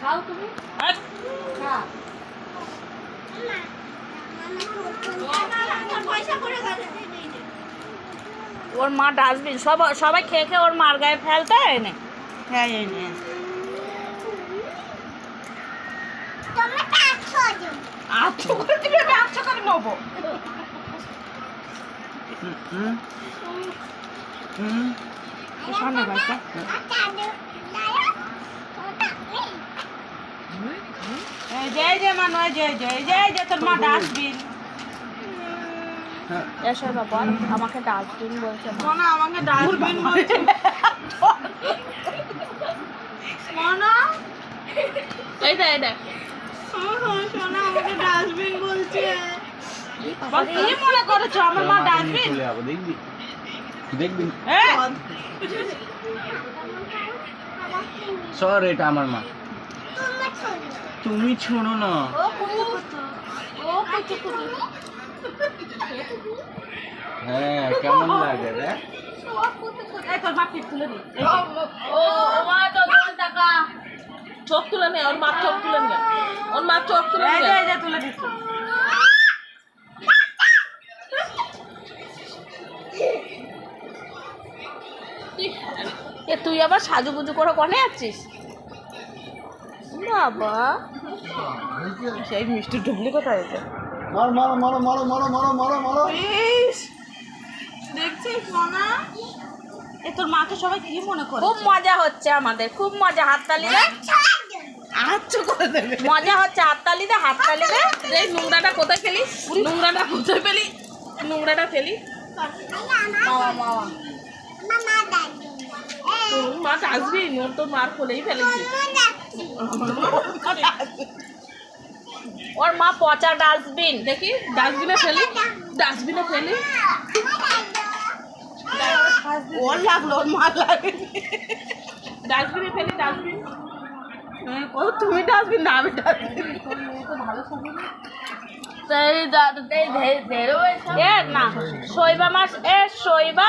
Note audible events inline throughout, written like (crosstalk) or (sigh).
খাও তুমি ওর মা ডাস্টবিন সব সবাই খেয়ে খেয়ে ওর মার গায়ে ফেলতে এনে। হ্যাঁ এনে আচ্ছা করে দিবি আমি আচ্ছা করে নেব। সামনে ভাইটা এই যে এই যে মা নয় যে এই যে এই যে এই যে তোর মা ডাস্টবিন। এসো বাবা আমাকে ডাস্টবিন বলছে মনা আমাকে ডাস্টবিন বলছে। মনা এই দে এই দে সোনা আমাকে ডাস্টবিন বলছে। কি মনে করেছ? আমার মা ডাস্টবিন? দেখবি? দেখবেন হ্যাঁ। এটা আমার মা। তুমি ছোড়ো না। হ্যাঁ কেমন লাগে রে? চোখ তুলে নেই ওর মা চোখ তুলে নে। ওর মা চোখ তুলে তুলে দিচ্ছে। এ তুই আবার সাজুগুজু করে কনে যাচ্ছিস? বাবা। সেই মিষ্টি ঢুকলি কোথায় এটা মারো মারো মারো মারো মারো মারো মারো মারো। দেখছিস মনা এ তোর মাকে সবাই কি মনে করে খুব মজা হচ্ছে আমাদের খুব মজা হাততালি আচ্ছা করে দেবে। মজা হচ্ছে হাততালি দে হাততালি দে। এই নোংরাটা কোথায় ফেলি? নোংরাটা কোথায় ফেলি? নোংরাটা ফেলি? মামা মামা তোর মা আসবি ওর তোর মার কোলেই ফেলেছি। ওর মা পচা ডাস্টবিন, দেখি, ডাস্টবিনে ফেলি ডাস্টবিনে ফেলি। ওর লাগল, ওর মা লাগে ডাস্টবিনে ফেলি, ডাস্টবিন। ও তুমি ডাস্টবিন, না আমি ডাস্টবিন সেই দাদা এই ধেরো এ না শৈবা মাস এ শৈবা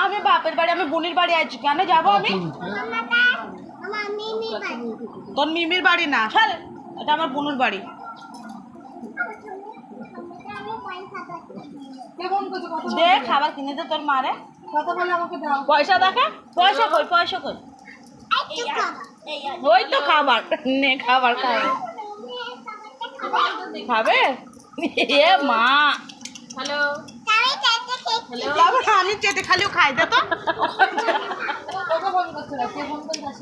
আমি বাপের বাড়ি আমি বোনের বাড়ি আছি কেন যাব আমি? তোর মিমির বাড়ি না চল এটা আমার বোনের বাড়ি। দে খাবার কিনে দে তোর মারে। পয়সা দেখে পয়সা কই পয়সা কই? ওই তো খাবার নে খাবার খাবে খাবে? এ মা। হ্যালো। আমি চেটে খালিও খাই দে তো।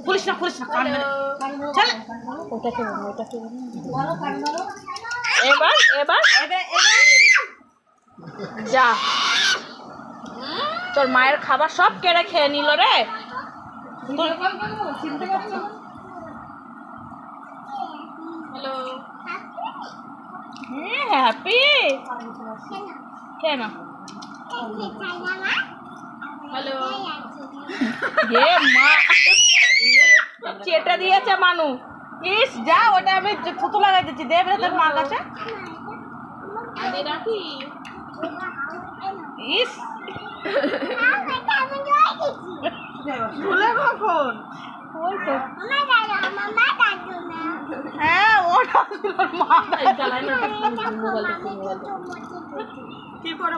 খুলিস না খুলিস না কান চল ওটাকে ওটাকে এবার এবার। যা। তোর মায়ের খাবার সব কেড়ে খেয়ে নিল রে। হ্যালো। হ্যাপি কেন হ্যালো হে মা চেটে দিয়েছে মানু। ইস যা ওটা আমি থুতু লাগাই দিচ্ছি। দেব রে তোর মার কাছে। ইস। (laughs) ভুলে কখন ওই তো। মা না কি করে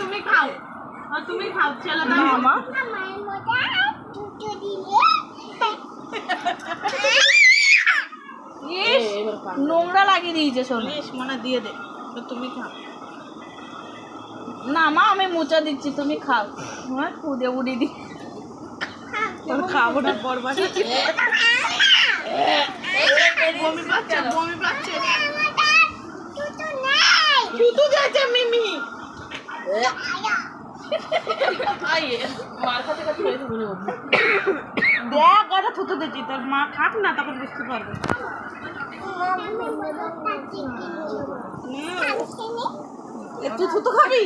তুমি খাও তুমি খাও নোংরা লাগিয়ে দিয়েছে শোন। মানে দিয়ে দে। তুমি খাও। না মা আমি মুচা দিচ্ছি তুমি খাও। হ্যাঁ কুদে উড়ি দি তোর খাব না বরবাদ বমি পাচ্ছে বমি পাচ্ছে। মিমি। দেখ থুতু দিচ্ছি তোর মা খাক না তখন বুঝতে পারবে। তুই থুতু খাবি?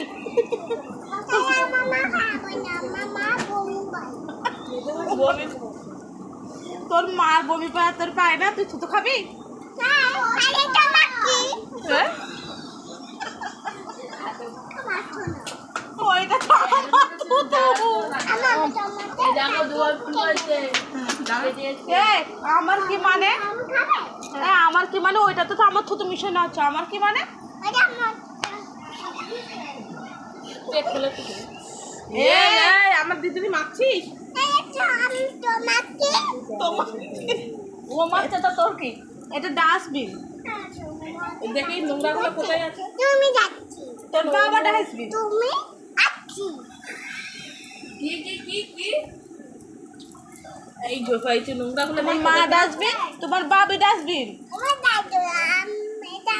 বমি তোর মার বমি পায় তোর পায় না তুই থুতু খাবি? আমার কি মানে? আমার কি মানে? ওইটা তো আমার থুতু মিশন আছে। আমার কি মানে? আমার দিদি মাখছিস ও মারছে তো তোর কি? এটা ডাস্টবিন দেখি নোংরাগুলো কোথায় আছে। তুমি যাচ্ছি তোর বাবা ডাস্টবিন তুমি আছি কি কি কি কি? এই তোমার মা ডাস্টবিন তোমার বাবি ডাস্টবিন আমার দাদু এটা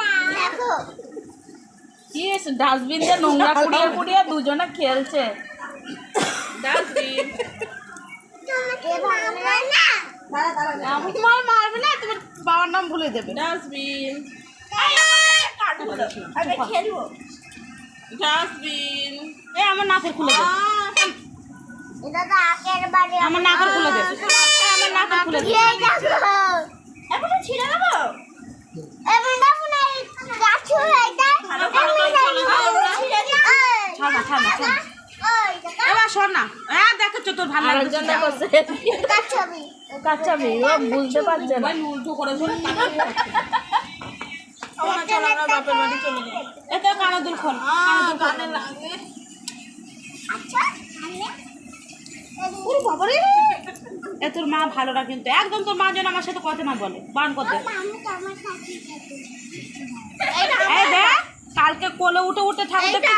না দেখো কি ডাস্টবিন দিয়ে নোংরা (laughs) কুড়িয়ে কুড়িয়ে দুজনে খেলছে। ডাস্টবিন তোমার মারবে না তোমার বাবার নাম ভুলে দেবে। ডাস্টবিন। ডাস্টবিন। এ আমার নাকের খুলে দে। এটা তো আমার নাকের খুলে আমার নাকের খুলে এখন ছিঁড়ে দেবো এবার দেখো না এই গাছ হয়ে যায় ছাড় না ছাড় না ছাড় না। এবার শোন না হ্যাঁ দেখেছ তোর ভালো লাগছে কাচ্চাবি ও বুঝতে পারছে না। উল্টো করে খোল কানে লাগে। আচ্ছা এ তোর মা ভালো না কিন্তু। একদম তোর মা যেন আমার সাথে কথা না বলে। বান করতে। দেখ কালকে কোলে উঠে উঠে ঠাকুর তো?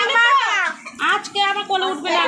আজকে আমার কোলে উঠবে না